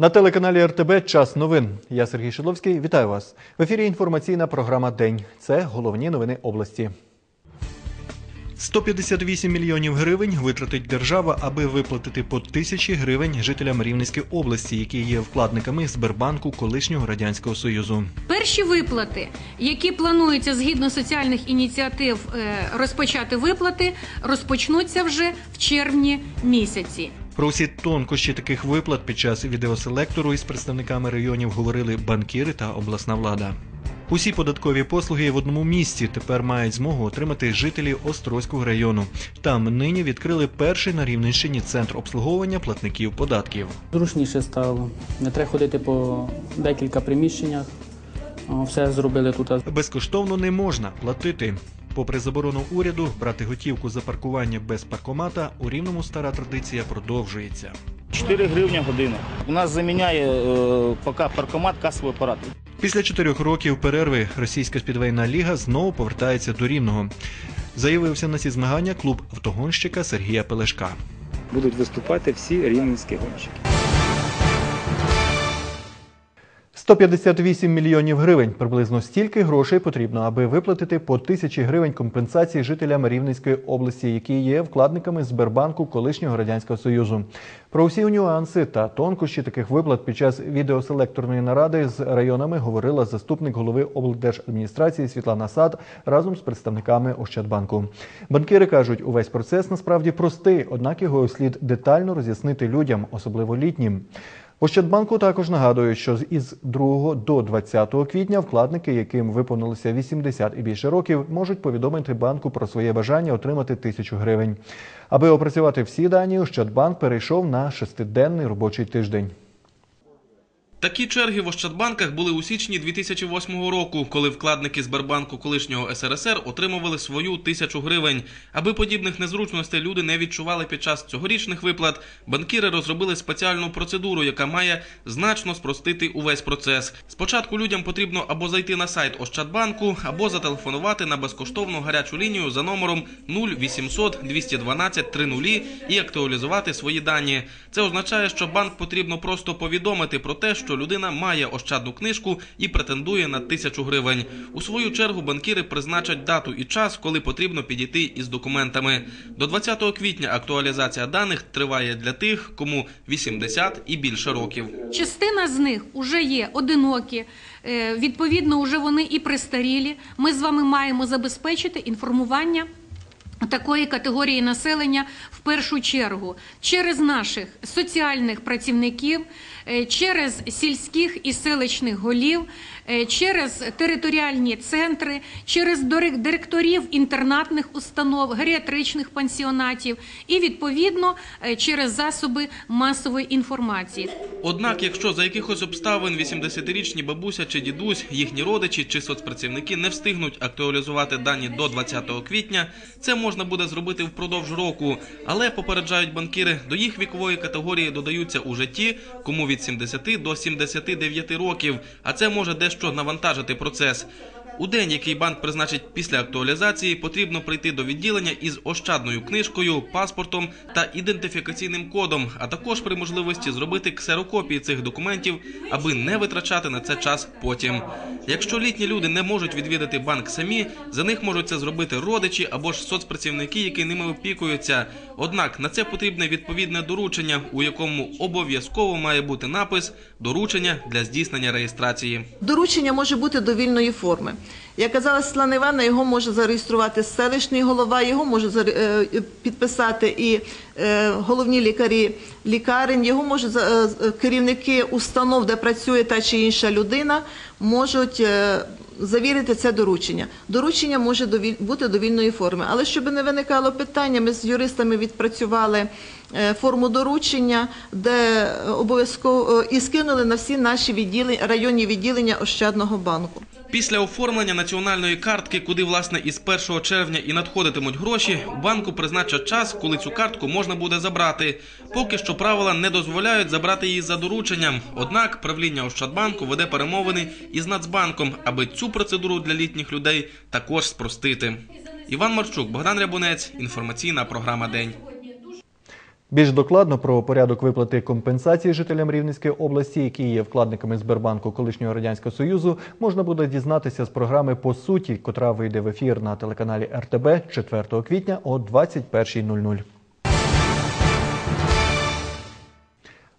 На телеканалі РТБ час новин. Я Сергій Шидловський. Вітаю вас. В ефірі інформаційна програма День. Це головні новини області. 158 мільйонів гривень витратить держава, аби виплатити по тисячі гривень жителям Рівненської області, які є вкладниками Сбербанку колишнього радянського союзу. Перші виплати, які плануються згідно соціальних ініціатив е, розпочати виплати, розпочнуться вже в червні місяці. Про усі тонкощі таких виплат під час відеоселектору із представниками районів говорили банкіри та обласна влада. Усі податкові послуги в одному місці тепер мають змогу отримати жителі Острозького району. Там нині відкрили перший на Рівненщині центр обслуговування платників податків. Зручніше стало. Не треба ходити по декілька приміщеннях. Все зробили тут. Безкоштовно не можна платити. Попри заборону уряду брати готівку за паркування без паркомата, у рівному стара традиція продовжується. 4 гривні година. У нас заміняє е, поки паркомат касовий апарат. Після чотирьох років перерви російська спідвейна ліга знову повертається до рівного. Заявився на ці змагання клуб автогонщика Сергія Пелешка. будуть виступати всі рівненські гонщики. 158 мільйонів гривень. Приблизно стільки грошей потрібно, аби виплатити по тисячі гривень компенсації жителям Рівненської області, які є вкладниками Сбербанку колишнього радянського союзу. Про всі нюанси та тонкощі таких виплат під час відеоселекторної наради з районами говорила заступник голови облдержадміністрації Світлана Сад разом з представниками Ощадбанку. Банкіри кажуть, увесь процес насправді простий, однак його слід детально роз'яснити людям, особливо літнім. Ощадбанку також нагадують, що із 2 до 20 квітня вкладники, яким виповнилося 80 і більше років, можуть повідомити банку про своє бажання отримати тисячу гривень. Аби опрацювати всі дані, Ощадбанк перейшов на шестиденний робочий тиждень. Такі черги в Ощадбанках були у січні 2008 року, коли вкладники Сбербанку колишнього СРСР отримували свою тисячу гривень. Аби подібних незручностей люди не відчували під час цьогорічних виплат, банкіри розробили спеціальну процедуру, яка має значно спростити увесь процес. Спочатку людям потрібно або зайти на сайт Ощадбанку, або зателефонувати на безкоштовну гарячу лінію за номером 0800 212 30 і актуалізувати свої дані. Це означає, що банк потрібно просто повідомити про те, що людина має ощадну книжку і претендує на тисячу гривень. У свою чергу банкіри призначать дату і час, коли потрібно підійти із документами. До 20 квітня актуалізація даних триває для тих, кому 80 і більше років. Частина з них вже є одинокі, е, відповідно, вже вони і пристарілі. Ми з вами маємо забезпечити інформування. Такої категорії населення в першу чергу через наших соціальних працівників, через сільських і селищних голів, е, через територіальні центри, через дирек- директорів інтернатних установ, геріатричних пансіонатів і відповідно е, через засоби масової інформації. Однак, якщо за якихось обставин 80-річні бабуся чи дідусь, їхні родичі чи соцпрацівники не встигнуть актуалізувати дані до 20 квітня, це можна буде зробити впродовж року. Але попереджають банкіри, до їх вікової категорії додаються уже ті, кому від 70 до 79 років, а це може дещо навантажити процес. У день, який банк призначить після актуалізації, потрібно прийти до відділення із ощадною книжкою, паспортом та ідентифікаційним кодом, а також при можливості зробити ксерокопії цих документів, аби не витрачати на це час потім. Якщо літні люди не можуть відвідати банк самі, за них можуть це зробити родичі або ж соцпрацівники, які ними опікуються. Однак на це потрібне відповідне доручення, у якому обов'язково має бути напис доручення для здійснення реєстрації. Доручення може бути довільної форми. Як казала Світлана Івановна, його може зареєструвати селищний голова, його може е, підписати і е, головні лікарі лікарень, його можуть е, керівники установ, де працює та чи інша людина, можуть завірити це доручення. Доручення може бути довільної форми. Але щоб не виникало питання, ми з юристами відпрацювали форму доручення, де обов'язково і скинули на всі наші відділення, районні відділення Ощадного банку. Після оформлення національної картки, куди власне із 1 червня і надходитимуть гроші, банку призначать час, коли цю картку можна буде забрати. Поки що правила не дозволяють забрати її за дорученням. Однак правління Ощадбанку веде перемовини із Нацбанком, аби цю процедуру для літніх людей також спростити. Іван Марчук, Богдан Рябунець, інформаційна програма День. Більш докладно про порядок виплати компенсації жителям Рівненської області, які є вкладниками Сбербанку колишнього радянського союзу, можна буде дізнатися з програми по суті, котра вийде в ефір на телеканалі РТБ 4 квітня о 21.00.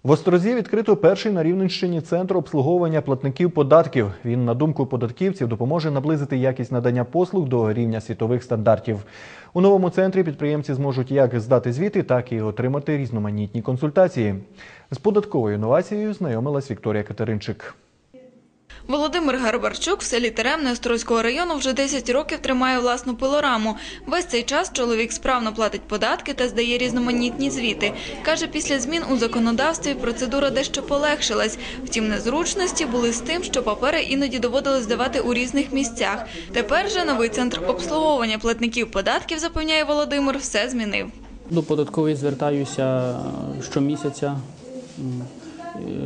В Острозі відкрито перший на Рівненщині центр обслуговування платників податків. Він, на думку податківців, допоможе наблизити якість надання послуг до рівня світових стандартів. У новому центрі підприємці зможуть як здати звіти, так і отримати різноманітні консультації. З податковою інновацією знайомилась Вікторія Катеринчик. Володимир Гарбарчук в селі Теремне Острозького району вже 10 років тримає власну пилораму. Весь цей час чоловік справно платить податки та здає різноманітні звіти. Каже, після змін у законодавстві процедура дещо полегшилась. Втім, незручності були з тим, що папери іноді доводилось здавати у різних місцях. Тепер же новий центр обслуговування платників податків, запевняє Володимир, все змінив. До податкової звертаюся щомісяця,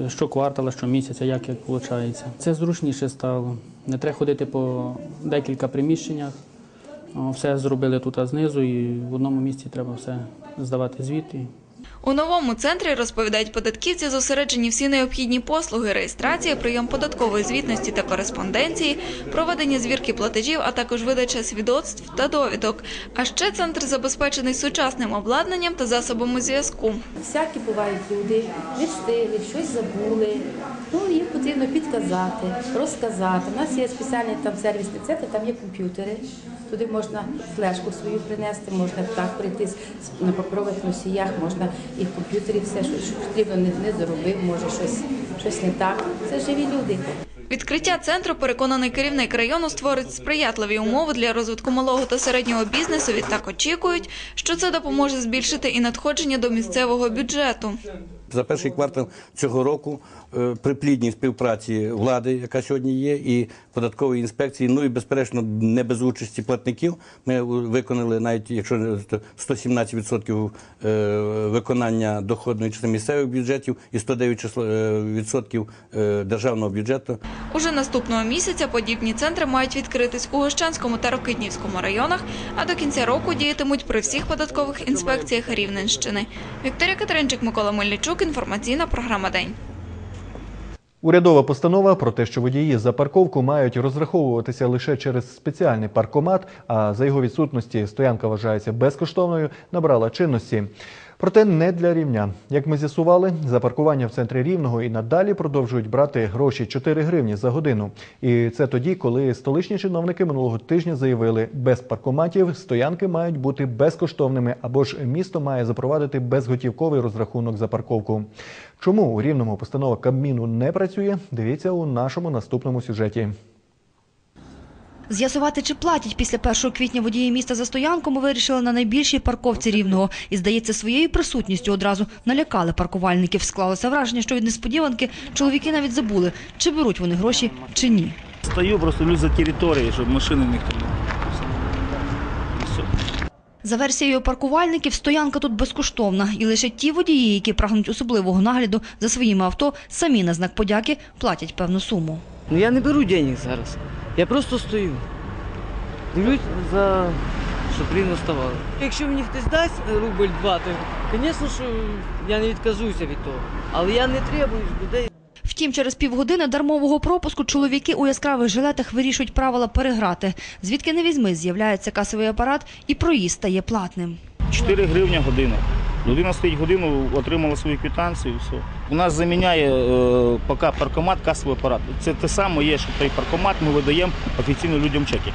щоквартала, щомісяця, як як виходить. Це зручніше стало. Не треба ходити по декілька приміщеннях. Все зробили тут знизу і в одному місці треба все здавати звіти. У новому центрі, розповідають податківці, зосереджені всі необхідні послуги, реєстрація, прийом податкової звітності та кореспонденції, проведення звірки платежів, а також видача свідоцтв та довідок. А ще центр забезпечений сучасним обладнанням та засобами зв'язку. Всякі бувають люди, не щось забули. Ну, їм потрібно підказати, розказати. У нас є спеціальний там сервісний центр, там є комп'ютери. Туди можна флешку свою принести, можна так прийти на паперових носіях, можна і в комп'ютері все, що, потрібно, не, заробив, може щось, щось не так. Це живі люди. Відкриття центру, переконаний керівник району, створить сприятливі умови для розвитку малого та середнього бізнесу. Відтак очікують, що це допоможе збільшити і надходження до місцевого бюджету. За перший квартал цього року е, при плідній співпраці влади, яка сьогодні є, і податкової інспекції, ну і безперечно не без участі платників. Ми виконали навіть, якщо не то 117% е, виконання доходної частини місцевих бюджетів і 109% е, відсотків е, державного бюджету. Уже наступного місяця подібні центри мають відкритись у Гощанському та Рокитнівському районах, а до кінця року діятимуть при всіх податкових інспекціях Рівненщини. Вікторія Катеринчик, Микола Мельничук. Інформаційна програма День. Урядова постанова про те, що водії за парковку мають розраховуватися лише через спеціальний паркомат, а за його відсутності стоянка вважається безкоштовною, набрала чинності. Проте не для рівнян. Як ми з'ясували, за паркування в центрі рівного і надалі продовжують брати гроші 4 гривні за годину. І це тоді, коли столичні чиновники минулого тижня заявили, без паркоматів стоянки мають бути безкоштовними або ж місто має запровадити безготівковий розрахунок за парковку. Чому у рівному постанова Кабміну не працює? Дивіться у нашому наступному сюжеті. З'ясувати, чи платять після 1 квітня водії міста за стоянку, ми вирішили на найбільшій парковці Рівного. І, здається, своєю присутністю одразу налякали паркувальників. Склалося враження, що від несподіванки чоловіки навіть забули, чи беруть вони гроші, чи ні. Стою, просто люблю за територією, щоб машини ніхто не. За версією паркувальників, стоянка тут безкоштовна. І лише ті водії, які прагнуть особливого нагляду за своїми авто, самі на знак подяки платять певну суму. Ну я не беру денег зараз. Я просто стою. Дивлюсь за щоб рівно ставало. Якщо мені хтось дасть рубль два, то звісно, що я не відказуюся від того. Але я не требую людей. Втім, через півгодини дармового пропуску чоловіки у яскравих жилетах вирішують правила переграти. Звідки не візьми, з'являється касовий апарат і проїзд стає платним. 4 гривні година. Людина стоїть годину, отримала свою квитанцію і все. У нас заміняє е, поки паркомат касовий апарат. Це те саме є, що той паркомат ми видаємо офіційно людям чеки.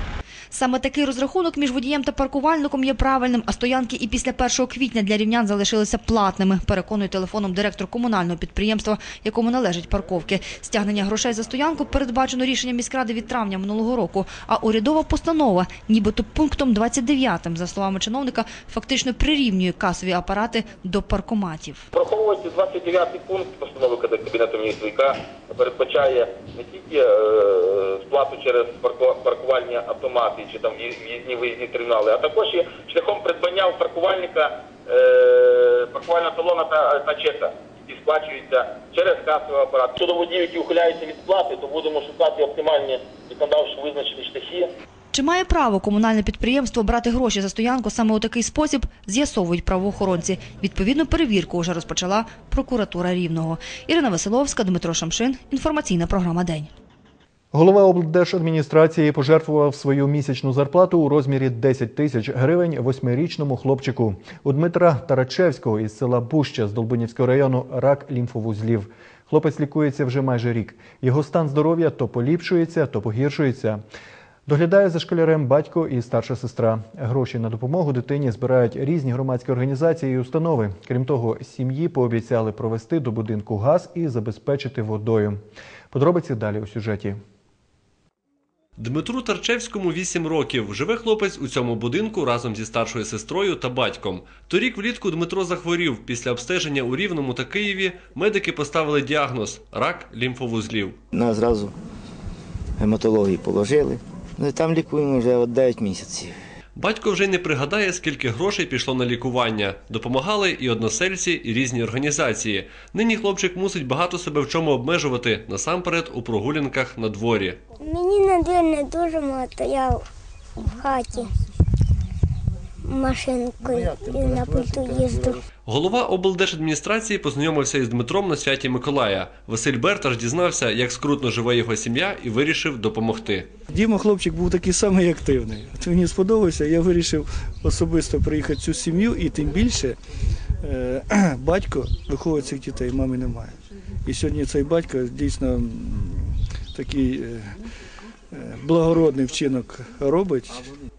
Саме такий розрахунок між водієм та паркувальником є правильним, а стоянки і після 1 квітня для рівнян залишилися платними, переконує телефоном директор комунального підприємства, якому належать парковки. Стягнення грошей за стоянку передбачено рішенням міськради від травня минулого року, а урядова постанова, нібито пунктом 29, за словами чиновника, фактично прирівнює касові апарати до паркоматів. Враховуючи 29 пункт постанови Кабінету міністрів, передбачає не тільки е, сплату через парку- паркувальні автомати чи там в'їзні виїзні термінали, а також і шляхом придбання у паркувальника е, паркувального талона та, та чека, які сплачуються через касовий апарат. Щодо водіїв, які ухиляються від сплати, то будемо шукати оптимальні законодавчо визначені шляхи. Чи має право комунальне підприємство брати гроші за стоянку саме у такий спосіб, з'ясовують правоохоронці. Відповідну перевірку вже розпочала прокуратура Рівного. Ірина Василовська, Дмитро Шамшин. Інформаційна програма «День». Голова облдержадміністрації пожертвував свою місячну зарплату у розмірі 10 тисяч гривень восьмирічному хлопчику. У Дмитра Тарачевського із села Буща з Долбунівського району рак лімфовузлів. Хлопець лікується вже майже рік. Його стан здоров'я то поліпшується, то погіршується. Доглядає за школярем батько і старша сестра. Гроші на допомогу дитині збирають різні громадські організації і установи. Крім того, сім'ї пообіцяли провести до будинку газ і забезпечити водою. Подробиці далі у сюжеті. Дмитру Тарчевському 8 років. Живе хлопець у цьому будинку разом зі старшою сестрою та батьком. Торік влітку Дмитро захворів. Після обстеження у Рівному та Києві медики поставили діагноз – рак лімфовузлів. Нас зразу гематології положили. Ну там лікуємо вже от 9 місяців. Батько вже й не пригадає, скільки грошей пішло на лікування. Допомагали і односельці, і різні організації. Нині хлопчик мусить багато себе в чому обмежувати, насамперед у прогулянках на дворі. Мені на двір не дуже багато, я в хаті машинкою і на пульту їжджу. Голова облдержадміністрації познайомився із Дмитром на святі Миколая. Василь Берташ дізнався, як скрутно живе його сім'я, і вирішив допомогти. Діма хлопчик був такий самий активний. От мені сподобався, я вирішив особисто приїхати цю сім'ю і тим більше е, батько виховує цих дітей, мами немає. І сьогодні цей батько дійсно такий е, благородний вчинок робить.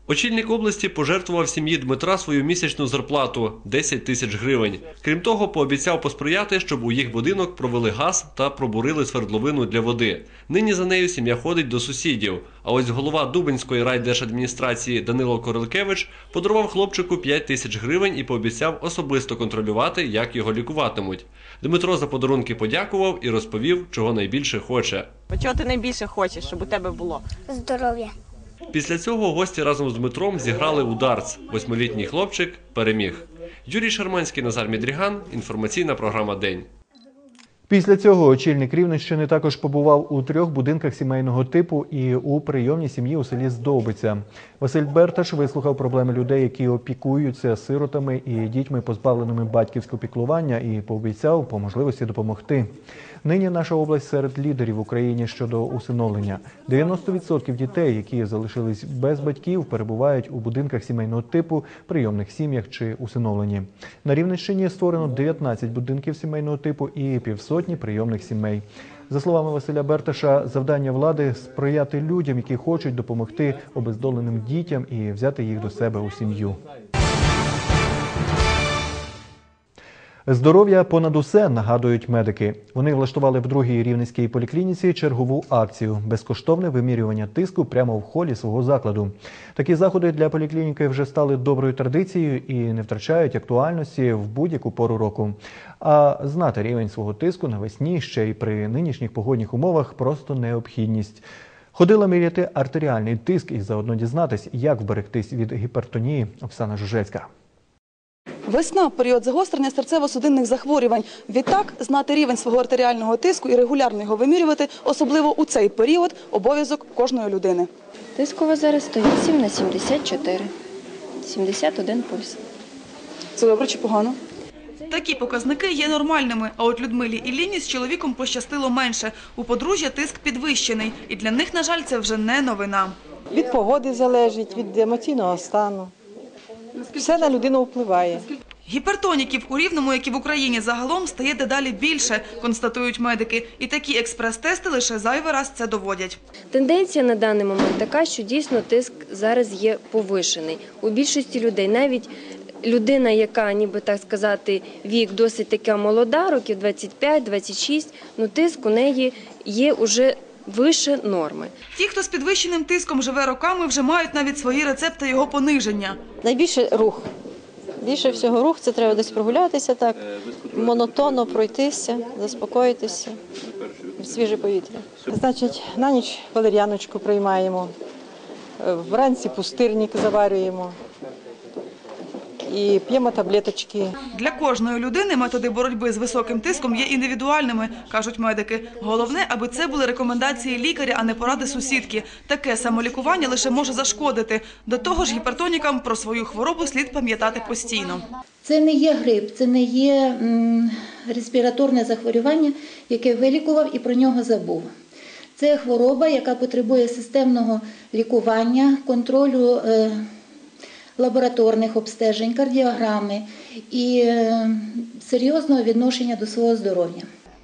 Очільник області пожертвував сім'ї Дмитра свою місячну зарплату 10 тисяч гривень. Крім того, пообіцяв посприяти, щоб у їх будинок провели газ та пробурили свердловину для води. Нині за нею сім'я ходить до сусідів. А ось голова Дубинської райдержадміністрації Данило Корилкевич подарував хлопчику 5 тисяч гривень і пообіцяв особисто контролювати, як його лікуватимуть. Дмитро за подарунки подякував і розповів, чого найбільше хоче. Чого ти найбільше хочеш, щоб у тебе було? Здоров'я. Після цього гості разом з Дмитром зіграли у дартс. Восьмилітній хлопчик переміг. Юрій Шарманський, Назар Мідріган. Інформаційна програма День. Після цього очільник Рівненщини також побував у трьох будинках сімейного типу і у прийомній сім'ї у селі Здобиця. Василь Берташ вислухав проблеми людей, які опікуються сиротами і дітьми, позбавленими батьківського піклування, і пообіцяв по можливості допомогти. Нині наша область серед лідерів в Україні щодо усиновлення. 90% дітей, які залишились без батьків, перебувають у будинках сімейного типу, прийомних сім'ях чи усиновлені. На Рівненщині створено 19 будинків сімейного типу і півсотні прийомних сімей. За словами Василя Берташа, завдання влади сприяти людям, які хочуть допомогти обездоленим дітям і взяти їх до себе у сім'ю. Здоров'я понад усе нагадують медики. Вони влаштували в другій рівненській поліклініці чергову акцію безкоштовне вимірювання тиску прямо в холі свого закладу. Такі заходи для поліклініки вже стали доброю традицією і не втрачають актуальності в будь-яку пору року. А знати рівень свого тиску навесні ще й при нинішніх погодних умовах просто необхідність. Ходила міряти артеріальний тиск і заодно дізнатись, як вберегтись від гіпертонії Оксана Жужельська. Весна період загострення серцево-судинних захворювань. Відтак, знати рівень свого артеріального тиску і регулярно його вимірювати, особливо у цей період, обов'язок кожної людини. Тиск у вас зараз 108 на 74. 71 пульс. Це добре чи погано? Такі показники є нормальними, а от Людмилі і Ліні з чоловіком пощастило менше. У подружжя тиск підвищений, і для них, на жаль, це вже не новина. Від погоди залежить, від емоційного стану. Все на людину впливає. Гіпертоніків у Рівному, як і в Україні загалом, стає дедалі більше, констатують медики. І такі експрес-тести лише зайвий раз це доводять. Тенденція на даний момент така, що дійсно тиск зараз є повишений. У більшості людей навіть людина, яка, ніби так сказати, вік досить така молода, років 25-26, ну тиск у неї є уже вище норми. Ті, хто з підвищеним тиском живе роками, вже мають навіть свої рецепти його пониження. Найбільше рух. Більше всього рух, це треба десь прогулятися так, монотонно пройтися, заспокоїтися, свіже повітря. Значить, на ніч валер'яночку приймаємо, е, вранці пустирник заварюємо. І п'ємо таблеточки. Для кожної людини методи боротьби з високим тиском є індивідуальними, кажуть медики. Головне, аби це були рекомендації лікаря, а не поради сусідки. Таке самолікування лише може зашкодити. До того ж, гіпертонікам про свою хворобу слід пам'ятати постійно. Це не є грип, це не є респіраторне захворювання, яке вилікував і про нього забув. Це хвороба, яка потребує системного лікування, контролю е, лабораторних обстежень, кардіограми і е, серйозного відношення до свого здоров'я.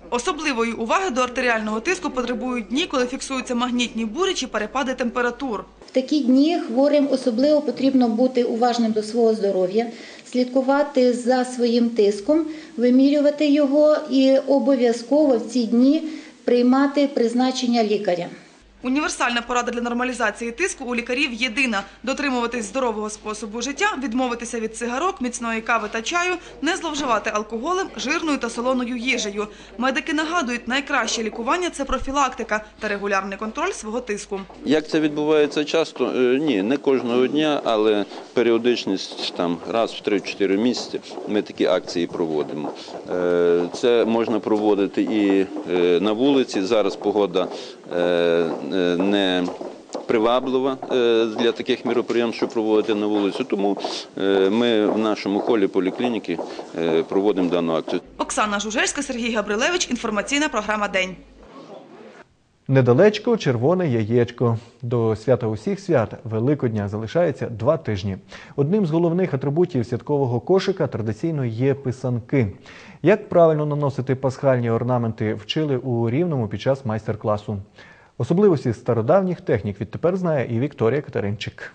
Особливої уваги до артеріального тиску потребують дні, коли фіксуються магнітні бурі чи перепади температур. В такі дні хворим особливо потрібно бути уважним до свого здоров'я, слідкувати за своїм тиском, вимірювати його і обов'язково в ці дні приймати призначення лікаря. Універсальна порада для нормалізації тиску у лікарів єдина – дотримуватись здорового способу життя, відмовитися від цигарок, міцної кави та чаю, не зловживати алкоголем, жирною та солоною їжею. Медики нагадують, найкраще лікування – це профілактика та регулярний контроль свого тиску. Як це відбувається часто? Е, Ні, не кожного дня, але періодичність там раз в 3-4 місяці ми такі акції проводимо. Е, Це можна проводити і е, на вулиці. Зараз погода не приваблива е, для таких міроприємств, що проводити на вулиці. Тому е, ми в нашому холі поліклініки е, проводимо дану акцію. Оксана Жужельська, Сергій Габрилевич. Інформаційна програма «День». Недалечко червоне яєчко. До свята усіх свят Великодня залишається два тижні. Одним з головних атрибутів святкового кошика традиційно є писанки. Як правильно наносити пасхальні орнаменти, вчили у рівному під час майстер-класу. Особливості стародавніх технік відтепер знає і Вікторія Катеринчик.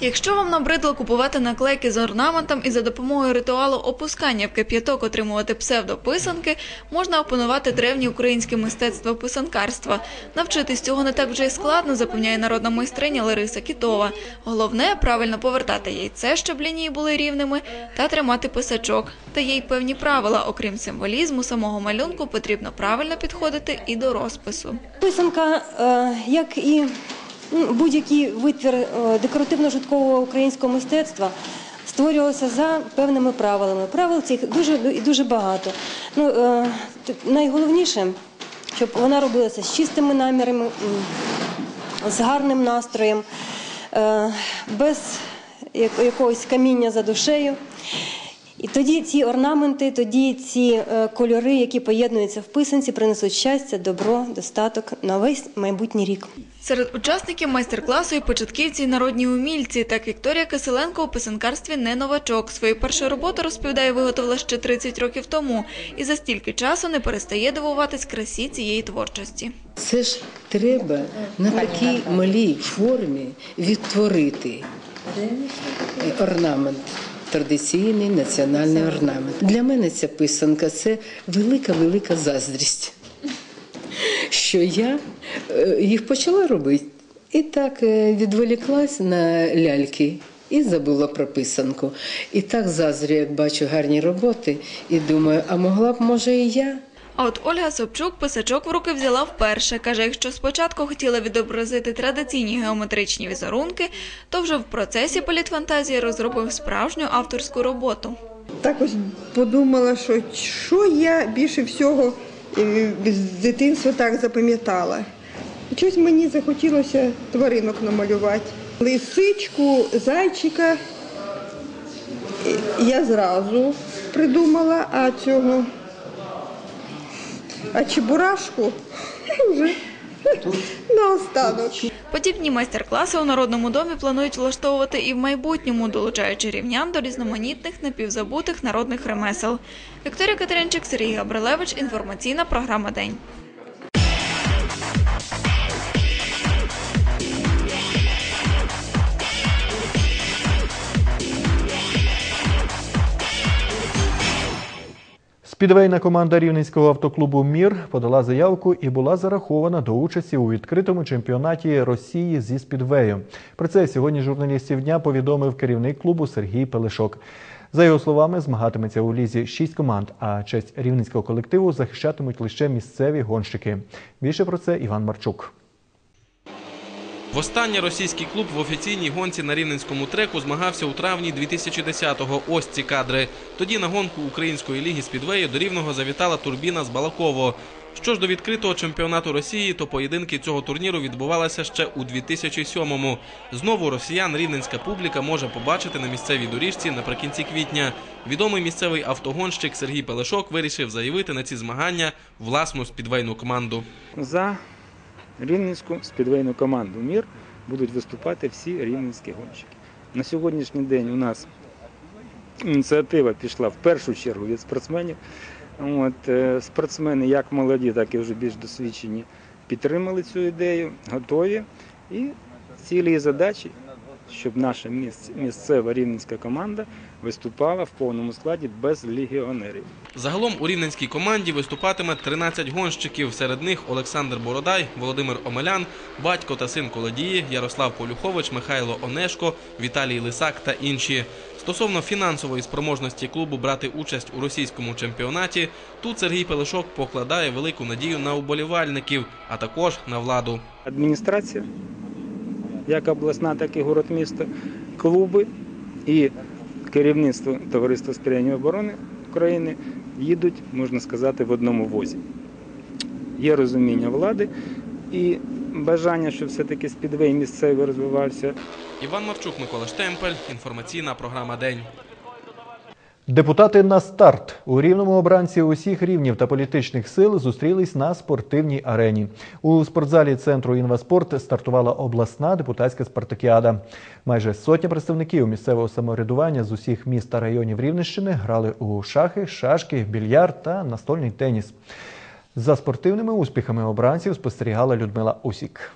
Якщо вам набридло купувати наклейки з орнаментом і за допомогою ритуалу опускання в кип'яток отримувати псевдописанки, можна опанувати древнє українське мистецтво писанкарства. Навчитись цього не так вже й складно, запевняє народна майстриня Лариса Кітова. Головне правильно повертати яйце, щоб лінії були рівними, та тримати писачок. Та є й певні правила. Окрім символізму самого малюнку, потрібно правильно підходити і до розпису. Писанка, е, як і будь-який витвір е, декоративно-житкового українського мистецтва, створювався за певними правилами. Правил цих дуже дуже багато. Ну, е, найголовніше, щоб вона робилася з чистими намірами, з гарним настроєм, е, без якогось каміння за душею. І тоді ці орнаменти, тоді ці е, кольори, які поєднуються в писанці, принесуть щастя, добро, достаток на весь майбутній рік. Серед учасників майстер-класу і початківці, і народні умільці. Так Вікторія Киселенко у писанкарстві не новачок. Свою першу роботу, розповідає, виготовила ще 30 років тому. І за стільки часу не перестає дивуватись красі цієї творчості. Це ж треба на такій малій формі відтворити орнамент. Традиційний національний орнамент. Для мене ця писанка це велика-велика заздрість, що я е, їх почала робити. І так е, відволіклась на ляльки і забула про писанку. І так заздрю, як бачу гарні роботи, і думаю, а могла б, може, і я. А от Ольга Собчук писачок в руки взяла вперше. Каже, якщо спочатку хотіла відобразити традиційні геометричні візерунки, то вже в процесі політфантазії розробив справжню авторську роботу. Так ось подумала, що що я більше всього е, з дитинства так запам'ятала. Щось мені захотілося тваринок намалювати. Лисичку, зайчика е, я зразу придумала, а цього, а чебурашку вже наостанок. Подібні майстер-класи у Народному домі планують влаштовувати і в майбутньому, долучаючи рівнян до різноманітних напівзабутих народних ремесел. Вікторія Катеринчик, Сергій Габрилевич. Інформаційна програма «День». Спідвейна команда рівненського автоклубу Мір подала заявку і була зарахована до участі у відкритому чемпіонаті Росії зі спідвею. Про це сьогодні журналістів дня повідомив керівник клубу Сергій Пелешок. За його словами, змагатиметься у лізі шість команд, а честь рівненського колективу захищатимуть лише місцеві гонщики. Більше про це Іван Марчук. Востаннє російський клуб в офіційній гонці на рівненському треку змагався у травні 2010-го. Ось ці кадри. Тоді на гонку української ліги Спідвею до Рівного завітала турбіна з Балаково. Що ж до відкритого чемпіонату Росії, то поєдинки цього турніру відбувалися ще у 2007-му. Знову росіян рівненська публіка може побачити на місцевій доріжці наприкінці квітня. Відомий місцевий автогонщик Сергій Пелешок вирішив заявити на ці змагання власну спідвейну команду. За рівненську спідвейну команду Мір будуть виступати всі рівненські гонщики. На сьогоднішній день у нас ініціатива пішла в першу чергу від спортсменів. От, е, спортсмени, як молоді, так і вже більш досвідчені, підтримали цю ідею, готові. І цілі і задачі, щоб наша місц- місцева рівненська команда виступала в повному складі без легіонерів. Загалом у рівненській команді виступатиме 13 гонщиків. Серед них Олександр Бородай, Володимир Омелян, батько та син Колодії, Ярослав Полюхович, Михайло Онешко, Віталій Лисак та інші. Стосовно фінансової спроможності клубу брати участь у російському чемпіонаті, тут Сергій Пелешок покладає велику надію на уболівальників, а також на владу. Адміністрація, як обласна, так і город міста, клуби і керівництво Товариства сприяння оборони України їдуть, можна сказати, в одному возі. Є розуміння влади і бажання, щоб все-таки спідвей місцевий розвивався. Іван Марчук, Микола Штемпель. Інформаційна програма День. Депутати на старт у рівному обранці усіх рівнів та політичних сил зустрілись на спортивній арені. У спортзалі центру інваспорт стартувала обласна депутатська спартакіада. Майже сотня представників місцевого самоврядування з усіх міст та районів Рівненщини грали у шахи, шашки, більярд та настольний теніс. За спортивними успіхами обранців спостерігала Людмила Усік.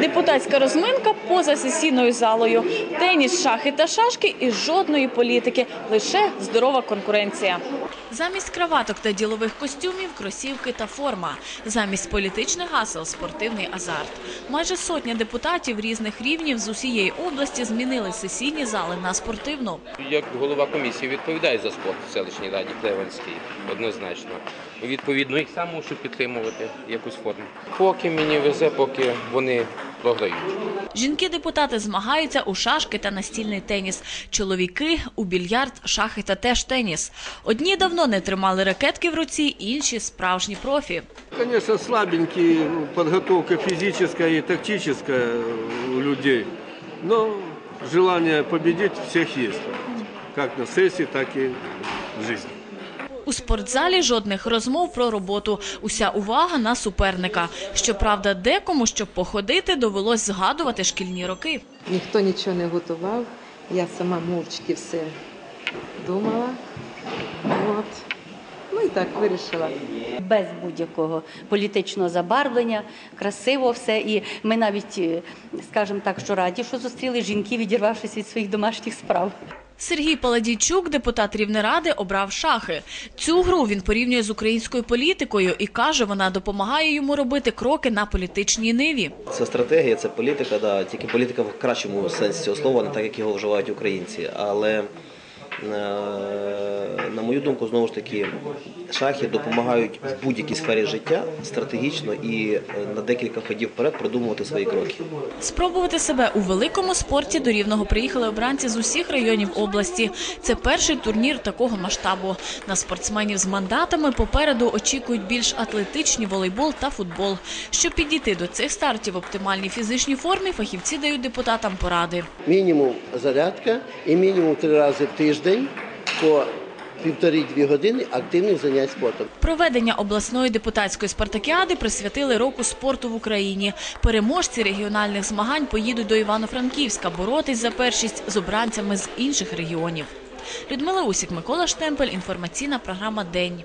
Депутатська розминка поза сесійною залою. Теніс, шахи та шашки і жодної політики. Лише здорова конкуренція. Замість краваток та ділових костюмів кросівки та форма. Замість політичних гасел спортивний азарт. Майже сотня депутатів різних рівнів з усієї області змінили сесійні зали на спортивну. Як голова комісії відповідає за спорт в селищній раді Клевенській, однозначно. Відповідно, їх сам мушу підтримувати якусь форму. Поки мені везе, поки вони програють. Жінки-депутати змагаються у шашки та настільний теніс. Чоловіки у більярд, шахи та теж теніс. Одні давно не тримали ракетки в руці, інші справжні профі. Конечно, слабенькие, ну, подготовка физическая и тактическая у людей, но желание победить у всех есть, как на сессии, так и в жизни. У спортзалі жодних розмов про роботу. Уся увага на суперника. Щоправда, декому, щоб походити, довелось згадувати шкільні роки. Ніхто нічого не готував. Я сама мовчки все думала. От. Ну і так вирішила. без будь-якого політичного забарвлення, красиво все. І ми навіть, е, скажімо так, що раді, що зустріли жінки, відірвавшись від своїх домашніх справ. Сергій Паладійчук, депутат Рівнеради, обрав шахи. Цю гру він порівнює з українською політикою і каже, вона допомагає йому робити кроки на політичній ниві. Це стратегія, це політика, да, тільки політика в кращому сенсі цього слова, не так як його вживають українці. Але е, на мою думку, знову ж таки, шахи допомагають в будь-якій сфері життя стратегічно і е, на декілька ходів вперед продумувати свої кроки. Спробувати себе у великому спорті до Рівного приїхали обранці з усіх районів області. Це перший турнір такого масштабу. На спортсменів з мандатами попереду очікують більш атлетичні волейбол та футбол. Щоб підійти до цих стартів в оптимальній фізичній формі, фахівці дають депутатам поради. Мінімум зарядка і мінімум три рази в тиждень по півтори-дві години активних занять спортом. Проведення обласної депутатської спартакіади присвятили року спорту в Україні. Переможці регіональних змагань поїдуть до Івано-Франківська боротись за першість з обранцями з інших регіонів. Людмила Усік, Микола Штемпель. Інформаційна програма День.